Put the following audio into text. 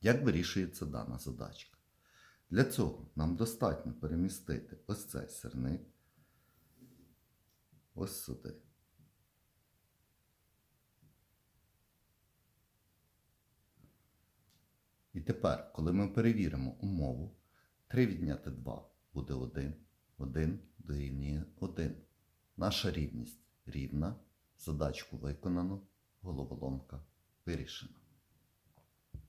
Як вирішується дана задачка? Для цього нам достатньо перемістити ось цей сирник ось сюди. І тепер, коли ми перевіримо умову, 3 відняти 2 буде 1, 1 дорівнює 1. Наша рівність рівна, задачку виконано, головоломка вирішена.